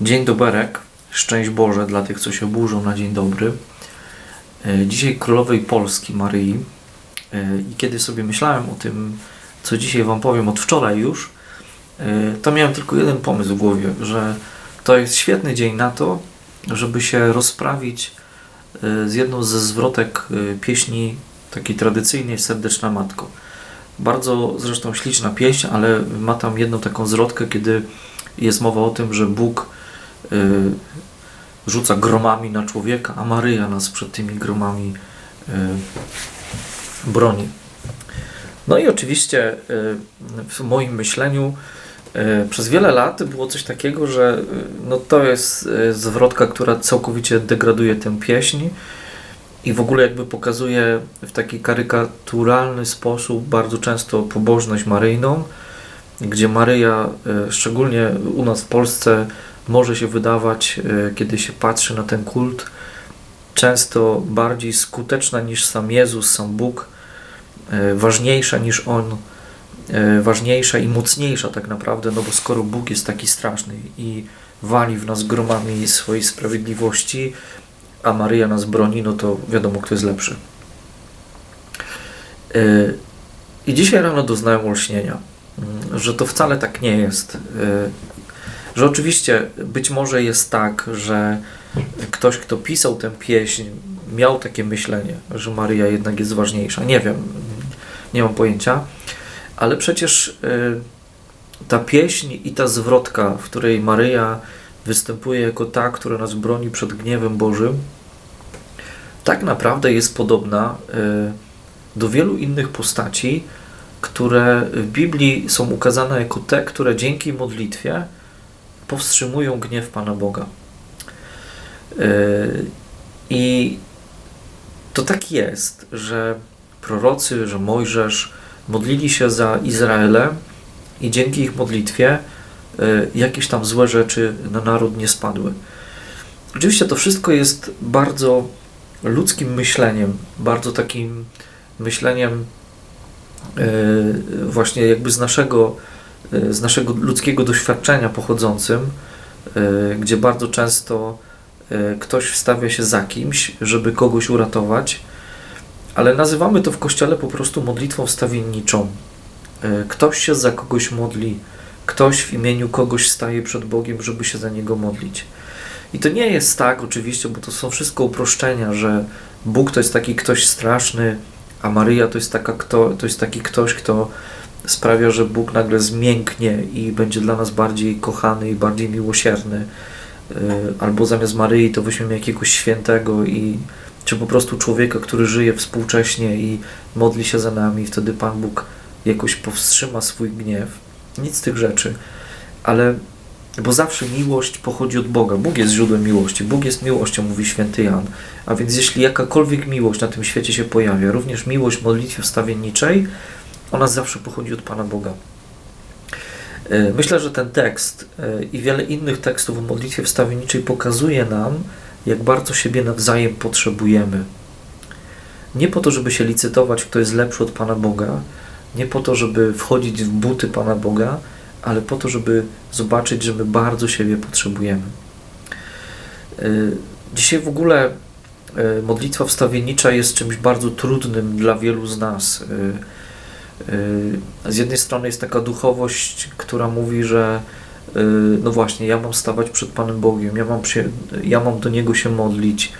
Dzień doberek, szczęść Boże dla tych, co się burzą na dzień dobry. E, Dzisiaj Królowej Polski Maryi. E, I kiedy sobie myślałem o tym, co dzisiaj Wam powiem od wczoraj już, e, to miałem tylko jeden pomysł w głowie, że to jest świetny dzień na to, żeby się rozprawić z jedną ze zwrotek pieśni takiej tradycyjnej Serdeczna Matko. Bardzo zresztą śliczna pieśń, ale ma tam jedną taką zwrotkę, kiedy jest mowa o tym, że Bóg rzuca gromami na człowieka, a Maryja nas przed tymi gromami y, broni. No i oczywiście y, w moim myśleniu y, przez wiele lat było coś takiego, że y, no to jest y, zwrotka, która całkowicie degraduje tę pieśń i w ogóle jakby pokazuje w taki karykaturalny sposób bardzo często pobożność maryjną, gdzie Maryja, szczególnie u nas w Polsce, może się wydawać, e, kiedy się patrzy na ten kult, często bardziej skuteczna niż sam Jezus, sam Bóg, e, ważniejsza niż On, e, ważniejsza i mocniejsza tak naprawdę, no bo skoro Bóg jest taki straszny i wali w nas gromami swojej sprawiedliwości, a Maryja nas broni, no to wiadomo, kto jest lepszy. I dzisiaj rano doznałem olśnienia Mm, że to wcale tak nie jest. Że oczywiście być może jest tak, że ktoś, kto pisał tę pieśń, miał takie myślenie, że Maryja jednak jest ważniejsza. Nie wiem, nie mam pojęcia, ale przecież y, ta pieśń i ta zwrotka, w której Maryja występuje jako ta, która nas broni przed gniewem Bożym, tak naprawdę jest podobna y, do wielu innych postaci, które w Biblii są ukazane jako te, które dzięki modlitwie powstrzymują gniew Pana Boga. Yy, I to tak jest, że prorocy, że Mojżesz modlili się za Izraelem i dzięki ich modlitwie yy, jakieś tam złe rzeczy na naród nie spadły. Oczywiście to wszystko jest bardzo ludzkim myśleniem, bardzo takim myśleniem E, właśnie jakby z naszego, e, z naszego ludzkiego doświadczenia pochodzącym, e, gdzie bardzo często ktoś wstawia się za kimś, żeby kogoś uratować, ale nazywamy to w kościele po prostu modlitwą wstawienniczą. Ktoś się za kogoś modli, ktoś w imieniu kogoś staje przed Bogiem, żeby się za niego modlić. I to nie jest tak, oczywiście, bo to są wszystko uproszczenia, że Bóg to jest taki ktoś straszny, a Maryja to jest, taka kto, to jest taki ktoś, kto sprawia, że Bóg nagle zmięknie i będzie dla nas bardziej kochany i bardziej miłosierny. Y, albo zamiast Maryi to weźmiemy jakiegoś świętego i czy po prostu człowieka, który żyje współcześnie i modli się za nami, wtedy Pan Bóg jakoś powstrzyma swój gniew. Nic z tych rzeczy. Ale bo zawsze miłość pochodzi od Boga. Bóg jest źródłem miłości. Bóg jest miłością, mówi święty Jan. A więc jeśli jakakolwiek miłość na tym świecie się pojawia, również miłość modlitwie wstawienniczej, ona zawsze pochodzi od Pana Boga. E, myślę, że ten tekst e, i wiele innych tekstów o modlitwie wstawienniczej pokazuje nam, jak bardzo siebie nawzajem potrzebujemy. Nie po to, żeby się licytować, kto jest lepszy od Pana Boga, nie po to, żeby wchodzić w buty Pana Boga, ale po to, żeby zobaczyć, że my bardzo siebie potrzebujemy. Y, dzisiaj w ogóle modlitwa wstawiennicza jest czymś bardzo trudnym dla wielu z nas. Y, z jednej strony jest taka duchowość, która mówi, że no właśnie, ja mam stawać przed Panem Bogiem, ja mam, się, ja mam do Niego się modlić.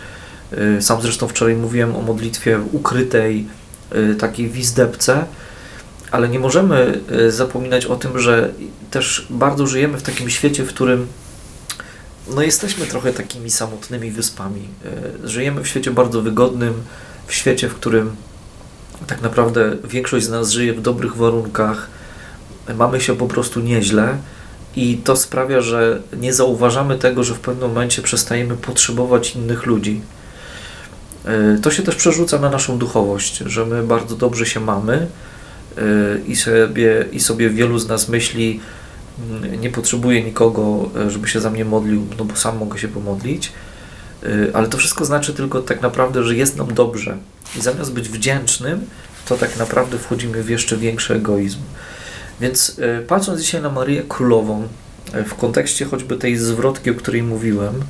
Sam zresztą wczoraj mówiłem o modlitwie ukrytej, takiej w izdebce, ale nie możemy zapominać o tym, że też bardzo żyjemy w takim świecie, w którym no jesteśmy trochę takimi samotnymi wyspami. Żyjemy w świecie bardzo wygodnym, w świecie, w którym tak naprawdę większość z nas żyje w dobrych warunkach, mamy się po prostu nieźle i to sprawia, że nie zauważamy tego, że w pewnym momencie przestajemy potrzebować innych ludzi. E, to się też przerzuca na naszą duchowość, że my bardzo dobrze się mamy, i sobie, i sobie wielu z nas myśli, mm, nie potrzebuję nikogo, e, żeby się za mnie modlił, no bo sam mogę się pomodlić, e, ale to wszystko znaczy tylko tak naprawdę, że jest nam dobrze i zamiast być wdzięcznym, to tak naprawdę wchodzimy w jeszcze większy egoizm. Więc e, patrząc dzisiaj na Maryję Królową, e, w kontekście choćby tej zwrotki, o której mówiłem,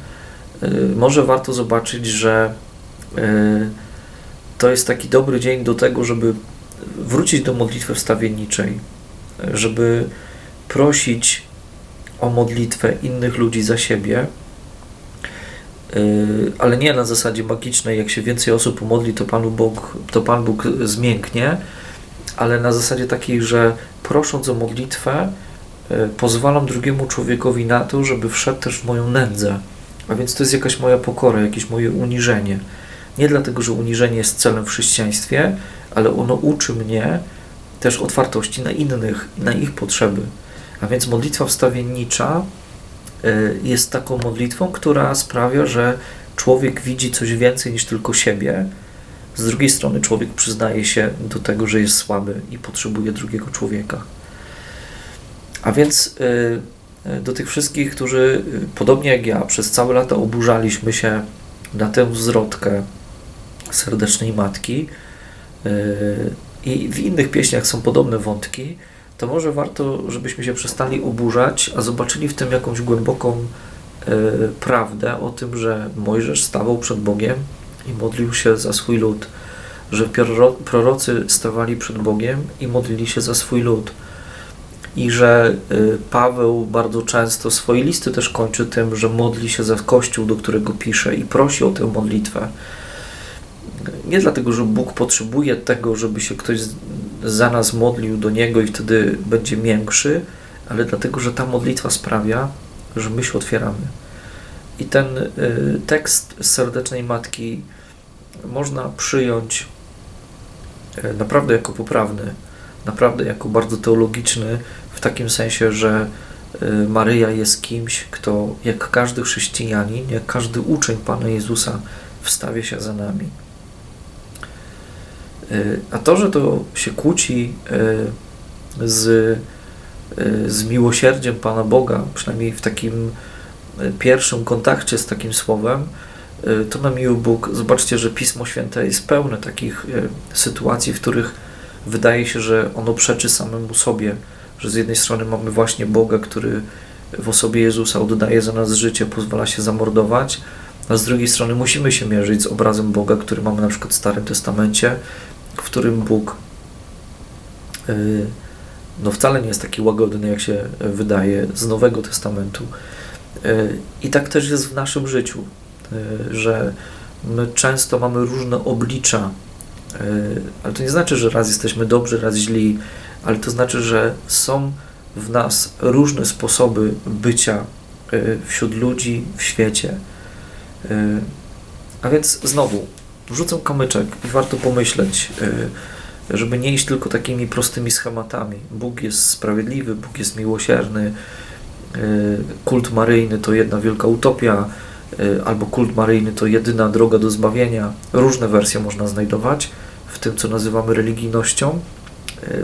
może warto zobaczyć, że to jest taki dobry dzień do tego, żeby wrócić do modlitwy wstawienniczej, żeby prosić o modlitwę innych ludzi za siebie, ale nie na zasadzie magicznej, jak się więcej osób pomodli, to, Panu Bóg, to Pan Bóg zmięknie, ale na zasadzie takiej, że prosząc o modlitwę, yy, pozwalam drugiemu człowiekowi na to, żeby wszedł też w moją nędzę. A więc to jest jakaś moja pokora, jakieś moje uniżenie. Nie dlatego, że uniżenie jest celem w chrześcijaństwie, ale ono uczy mnie też otwartości na innych, na ich potrzeby. A więc modlitwa wstawiennicza jest taką modlitwą, która sprawia, że człowiek widzi coś więcej niż tylko siebie. Z drugiej strony, człowiek przyznaje się do tego, że jest słaby i potrzebuje drugiego człowieka. A więc y, y, do tych wszystkich, którzy podobnie jak ja przez całe lata oburzaliśmy się na tę zwrotkę serdecznej matki i w innych pieśniach są podobne wątki, to może warto, żebyśmy się przestali oburzać, a zobaczyli w tym jakąś głęboką y, prawdę o tym, że Mojżesz stawał przed Bogiem i modlił się za swój lud, że proro- prorocy stawali przed Bogiem i modlili się za swój lud. I że y, Paweł bardzo często swoje listy też kończy tym, że modli się za kościół, do którego pisze i prosi o tę modlitwę. Nie dlatego, że Bóg potrzebuje tego, żeby się ktoś za nas modlił do Niego i wtedy będzie miększy, ale dlatego, że ta modlitwa sprawia, że my się otwieramy. I ten y, tekst serdecznej matki można przyjąć y, naprawdę jako poprawny, naprawdę jako bardzo teologiczny, w takim sensie, że y, Maryja jest kimś, kto jak każdy chrześcijanin, jak każdy uczeń Pana Jezusa wstawia się za nami. Y, A to, że to się kłóci y, z, y, z miłosierdziem Pana Boga, przynajmniej w takim pierwszym kontakcie z takim słowem, to na miły Bóg, zobaczcie, że Pismo Święte jest pełne takich sytuacji, w których wydaje się, że ono przeczy samemu sobie, że z jednej strony mamy właśnie Boga, który w osobie Jezusa oddaje za nas życie, pozwala się zamordować, a z drugiej strony musimy się mierzyć z obrazem Boga, który mamy na przykład w Starym Testamencie, w którym Bóg y, no wcale nie jest taki łagodny, jak się wydaje z Nowego Testamentu. Y, I tak też jest w naszym życiu, y, że my często mamy różne oblicza, ale to nie znaczy, że raz jesteśmy dobrzy, raz źli, ale to znaczy, że są w nas różne sposoby bycia wśród ludzi, w świecie. A więc znowu, wrzucam kamyczek i warto pomyśleć, y, żeby nie iść tylko takimi prostymi schematami. Bóg jest sprawiedliwy, Bóg jest miłosierny, y, kult maryjny to jedna wielka utopia, y, albo kult maryjny to jedyna droga do zbawienia. Różne wersje można znajdować w tym, co nazywamy religijnością.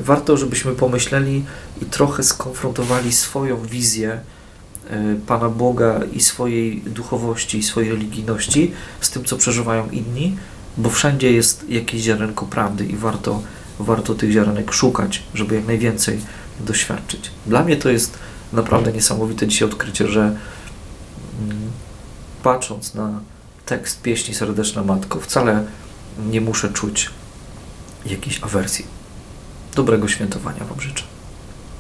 Warto, żebyśmy pomyśleli i trochę skonfrontowali swoją wizję Pana Boga i swojej duchowości, i swojej religijności z tym, co przeżywają inni, bo wszędzie jest jakieś ziarenko prawdy i warto, warto tych ziarenek szukać, żeby jak najwięcej doświadczyć. Dla mnie to jest naprawdę niesamowite dzisiaj odkrycie, że mm, patrząc na tekst pieśni Serdeczna Matko, wcale nie muszę czuć jakiejś awersji. Dobrego świętowania Wam życzę.